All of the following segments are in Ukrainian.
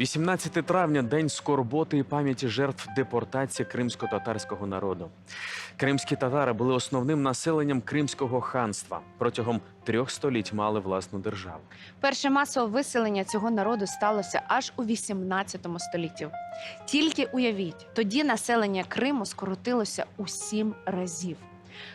18 травня день скорботи і пам'яті жертв депортації кримсько-татарського народу. Кримські татари були основним населенням Кримського ханства. Протягом трьох століть мали власну державу. Перше масове виселення цього народу сталося аж у 18 столітті. Тільки уявіть, тоді населення Криму скоротилося у сім разів.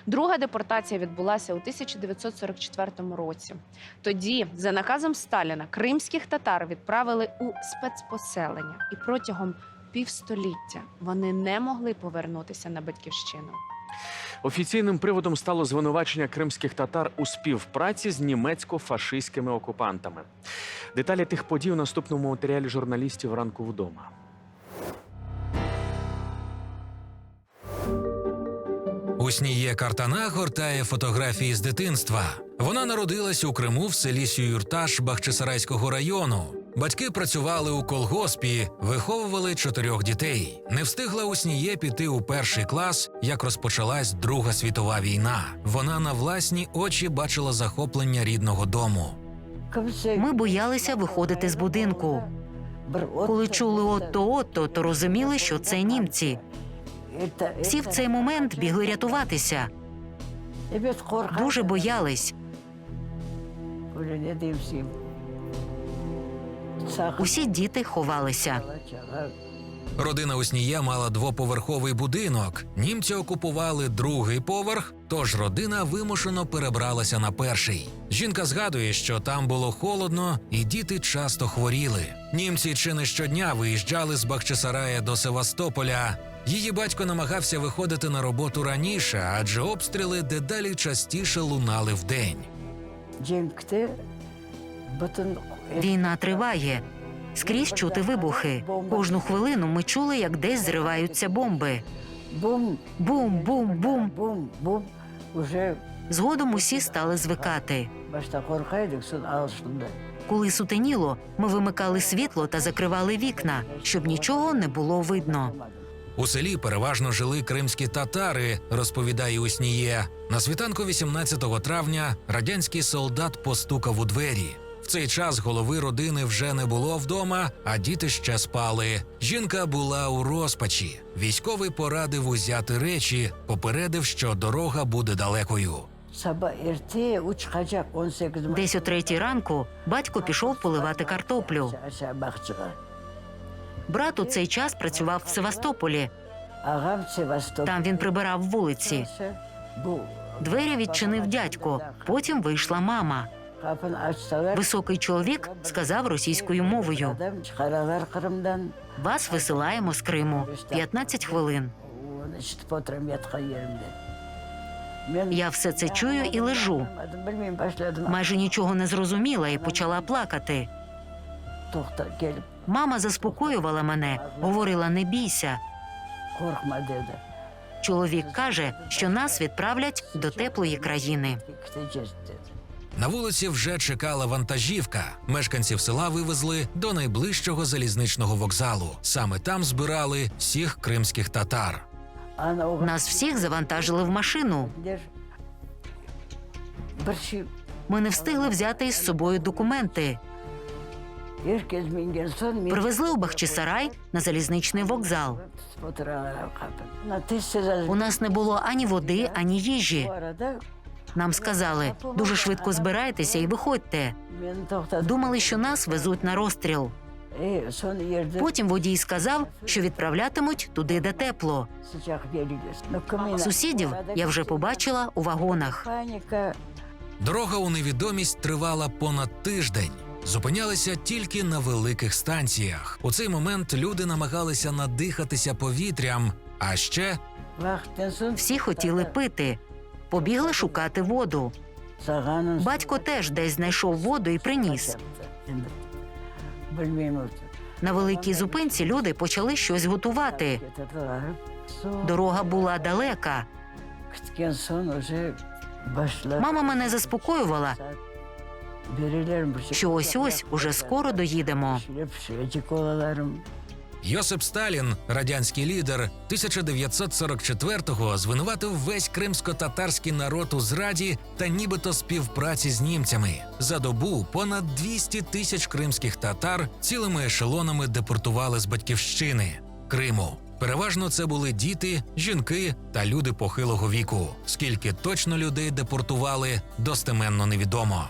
Друга депортація відбулася у 1944 році. Тоді, за наказом Сталіна, кримських татар відправили у спецпоселення, і протягом півстоліття вони не могли повернутися на батьківщину. Офіційним приводом стало звинувачення кримських татар у співпраці з німецько-фашистськими окупантами. Деталі тих подій у наступному матеріалі журналістів ранку вдома. Усніє Картана гортає фотографії з дитинства. Вона народилась у Криму в селі Сююрташ Бахчисарайського району. Батьки працювали у колгоспі, виховували чотирьох дітей. Не встигла Усніє піти у перший клас, як розпочалась Друга світова війна. Вона на власні очі бачила захоплення рідного дому. Ми боялися виходити з будинку. Коли чули отто отто, то розуміли, що це німці. Всі в цей момент бігли рятуватися. Дуже боялись. Усі діти ховалися. Родина Уснія мала двоповерховий будинок. Німці окупували другий поверх, тож родина вимушено перебралася на перший. Жінка згадує, що там було холодно, і діти часто хворіли. Німці чи не щодня виїжджали з Бахчисарая до Севастополя. Її батько намагався виходити на роботу раніше, адже обстріли дедалі частіше лунали вдень. Війна триває. Скрізь чути вибухи. Кожну хвилину ми чули, як десь зриваються бомби. Бум, Бум, бум, бум. бум, бум. Уже Згодом усі стали звикати. башта коркайдык, сон алышынды. Коли сутеніло, ми вимикали світло та закривали вікна, щоб нічого не було видно. У селі переважно жили кримські татари, розповідає Усніє. На світанку 18 травня радянський солдат постукав у двері. В цей час голови родини вже не було вдома, а діти ще спали. Жінка була у розпачі. Військовий порадив узяти речі, попередив, що дорога буде далекою. Саба ерте учкачак 18 Десь о третій ранку батько пішов поливати картоплю. Аша бахчыга. Брат у цей час працював в Севастополі. Агам Севастополь. Там він прибирав вулиці. Бу. Двері відчинив дядько. Потім вийшла мама. Капын ачталар. Високий чоловік сказав російською мовою: Адам чыгаралар Кырымдан. Вас висилаємо з Криму 15 хвилин. Оны ишитип отурам яткан yerimde. Мен Я все це чую і лежу. Bilmeyim başladım. Майже нічого не зрозуміла і почала плакати. Мама заспокоювала мене, говорила: не бійся. Чоловік каже, що нас відправлять до теплої країни. На вулиці вже чекала вантажівка. Мешканців села вивезли до найближчого залізничного вокзалу. Саме там збирали всіх кримських татар. Нас всіх завантажили в машину. Ми не встигли взяти із собою документи. Привезли у Бахчисарай на залізничний вокзал. У нас не було ані води, ані їжі. Нам сказали, дуже швидко збирайтеся і виходьте. Думали, що нас везуть на розстріл. E, Потім водій сказав, що відправлятимуть туди, де тепло. kımıyla- Сусідів я вже побачила у вагонах. Паніка. Дорога у невідомість тривала понад тиждень. Зупинялися тільки на великих станціях. У цей момент люди намагалися надихатися повітрям, а ще Всі хотіли пити. Побігли шукати воду. Батько теж десь знайшов воду і приніс. На великій зупинці люди почали щось готувати. Дорога була далека. Мама мене заспокоювала. Що ось ось уже скоро доїдемо. Йосип Сталін, радянський лідер, 1944-го звинуватив весь кримсько-татарський народ у зраді та нібито співпраці з німцями. За добу понад 200 тисяч кримських татар цілими ешелонами депортували з батьківщини Криму. Переважно це були діти, жінки та люди похилого віку. Скільки точно людей депортували, достеменно невідомо.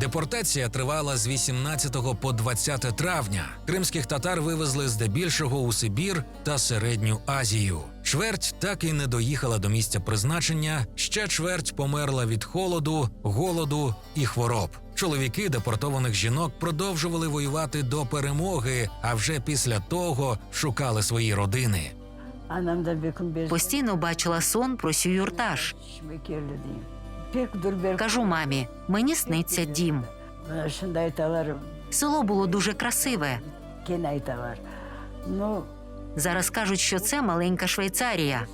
Депортація тривала з 18 по 20 травня. Кримських татар вивезли здебільшого у Сибір та Середню Азію. Чверть так і не доїхала до місця призначення. Ще чверть померла від холоду, голоду і хвороб. Чоловіки депортованих жінок продовжували воювати до перемоги, а вже після того шукали свої родини. Постійно бачила сон про сююртаж. Кажу мамі, мені сниться дім. Село було дуже красиве. Зараз кажуть, що це маленька Швейцарія.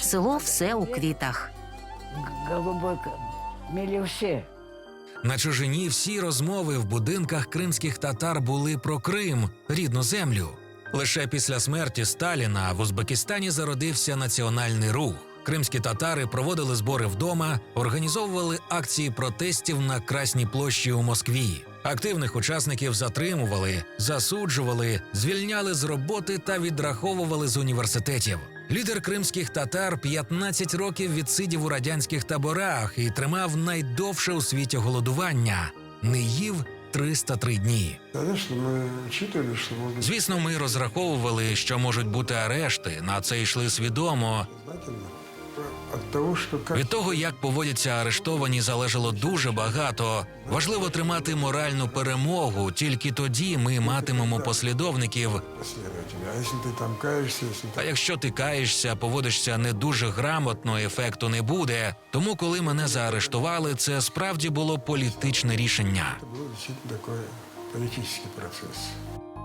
Село все у квітах. На чужині всі розмови в будинках кримських татар були про Крим, рідну землю. Лише після смерті Сталіна в Узбекистані зародився національний рух. Кримські татари проводили збори вдома, організовували акції протестів на Красній площі у Москві. Активних учасників затримували, засуджували, звільняли з роботи та відраховували з університетів. Лідер кримських татар 15 років відсидів у радянських таборах і тримав найдовше у світі голодування. Не їв 303 дні. Конечно, мы учитывали, что может быть Звісно, ми розраховували, що можуть бути арешти. На це йшли свідомо. Від того, як поводяться арештовані, залежало дуже багато. Важливо тримати моральну перемогу. Тільки тоді ми матимемо послідовників. последователя. А если ты там каешься, если А ты... якщо ти каєшся, поводишся не дуже грамотно, ефекту не буде. Тому, коли мене заарештували, це справді було політичне рішення. Это был действительно такой политический процесс.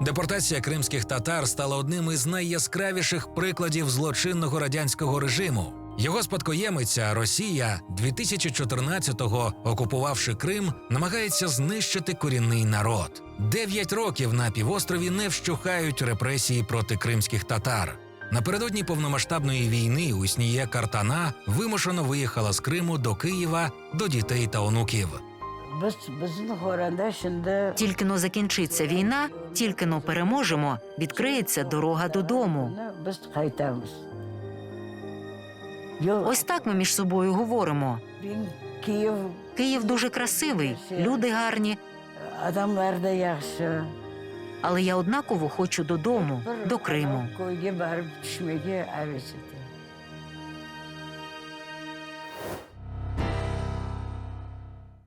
Депортація кримських татар стала одним із найяскравіших прикладів злочинного радянського режиму. Його спадкоємиця Росія 2014-го, окупувавши Крим, намагається знищити корінний народ. Дев'ять років на півострові не вщухають репресії проти кримських татар. Напередодні повномасштабної війни Уснія Картана вимушено виїхала з Криму до Києва до дітей та онуків. Тільки но закінчиться війна, тільки но переможемо, відкриється дорога додому. Ось так ми між собою говоримо. Київ. Київ дуже красивий, люди гарні, але я однаково хочу додому, до Криму.